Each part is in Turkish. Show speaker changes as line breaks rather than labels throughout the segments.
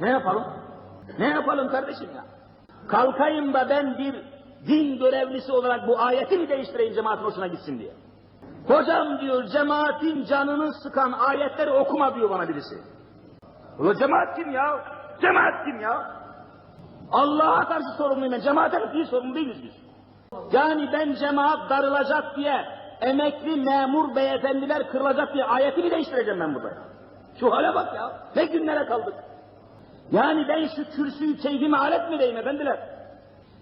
Ne yapalım? Ne yapalım kardeşim ya? Kalkayım da ben bir din görevlisi olarak bu ayeti mi değiştireyim cemaatin hoşuna gitsin diye. Hocam diyor cemaatin canını sıkan ayetleri okuma diyor bana birisi. Ulan cemaat kim ya? Cemaat kim ya? Allah'a karşı sorumluyum ben. Cemaate bir sorumlu değiliz biz. Yani ben cemaat darılacak diye emekli memur beyefendiler kırılacak diye ayeti mi değiştireceğim ben burada? Şu hale bak ya. Ne günlere kaldık. Yani ben şu kürsüyü keyfime alet mi diyeyim efendiler?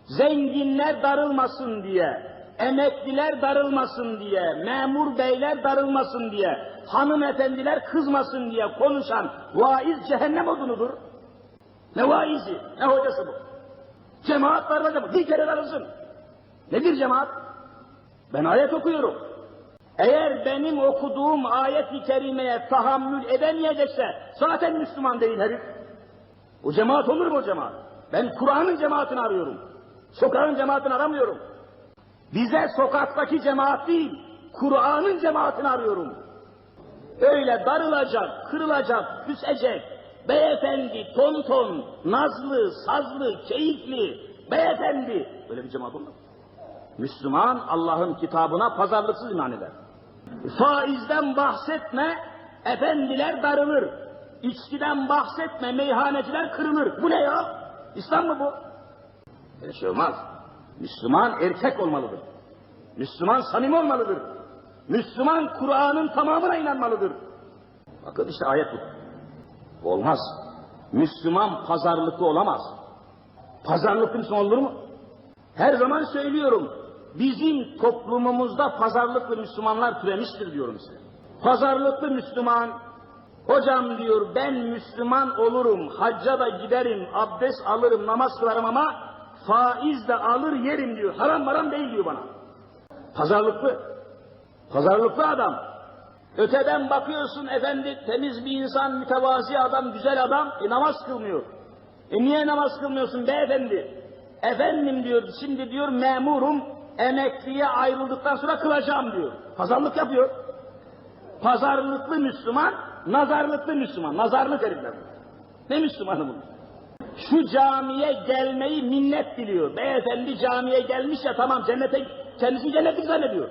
Zenginler darılmasın diye, emekliler darılmasın diye, memur beyler darılmasın diye, hanımefendiler kızmasın diye konuşan vaiz cehennem odunudur. Ne vaizi, ne hocası bu? Cemaat darılacak? Bir kere darılsın. Nedir cemaat? Ben ayet okuyorum. Eğer benim okuduğum ayet-i kerimeye tahammül edemeyecekse zaten Müslüman değil herif. O cemaat olur mu o cemaat? Ben Kur'an'ın cemaatini arıyorum. Sokağın cemaatini aramıyorum. Bize sokaktaki cemaat değil, Kur'an'ın cemaatini arıyorum. Öyle darılacak, kırılacak, küsecek, beyefendi, tonton, nazlı, sazlı, keyifli, beyefendi. Böyle bir cemaat olmaz. Müslüman Allah'ın kitabına pazarlıksız iman eder. Faizden bahsetme, efendiler darılır. İçkiden bahsetme, meyhaneciler kırılır. Bu ne ya? İslam mı bu? Böyle şey olmaz. Müslüman erkek olmalıdır. Müslüman samimi olmalıdır. Müslüman Kur'an'ın tamamına inanmalıdır. Bakın işte ayet bu. Olmaz. Müslüman pazarlıklı olamaz. Pazarlıklı Müslüman olur mu? Her zaman söylüyorum. Bizim toplumumuzda pazarlıklı Müslümanlar türemiştir diyorum size. Pazarlıklı Müslüman, hocam diyor ben Müslüman olurum, hacca da giderim, abdest alırım, namaz kılarım ama faiz de alır yerim diyor. Haram haram değil diyor bana. Pazarlıklı. Pazarlıklı adam. Öteden bakıyorsun efendi temiz bir insan, mütevazi adam, güzel adam, e, namaz kılmıyor. E niye namaz kılmıyorsun beyefendi? Efendim diyor, şimdi diyor memurum, emekliye ayrıldıktan sonra kılacağım diyor. Pazarlık yapıyor. Pazarlıklı Müslüman, nazarlıklı Müslüman. Nazarlık herifler. Ne Müslümanı bunlar? Şu camiye gelmeyi minnet biliyor. Beyefendi camiye gelmiş ya tamam cennete, kendisini cennetlik zannediyor.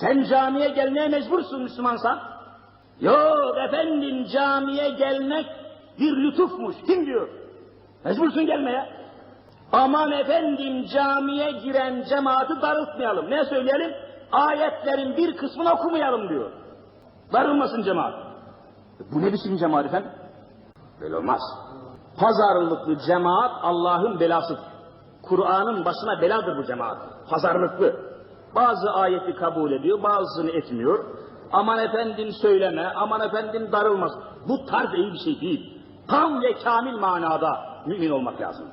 Sen camiye gelmeye mecbursun Müslümansan. Yok efendim camiye gelmek bir lütufmuş. Kim diyor? Mecbursun gelmeye. Aman efendim camiye giren cemaati darıltmayalım. Ne söyleyelim? Ayetlerin bir kısmını okumayalım diyor. Darılmasın cemaat. Bu ne biçim cemaat efendim? Böyle olmaz. Pazarlıklı cemaat Allah'ın belasıdır. Kur'an'ın başına beladır bu cemaat. Pazarlıklı. Bazı ayeti kabul ediyor, bazısını etmiyor. Aman efendim söyleme, aman efendim darılmaz. Bu tarz iyi bir şey değil. Tam ve kamil manada mümin olmak lazım.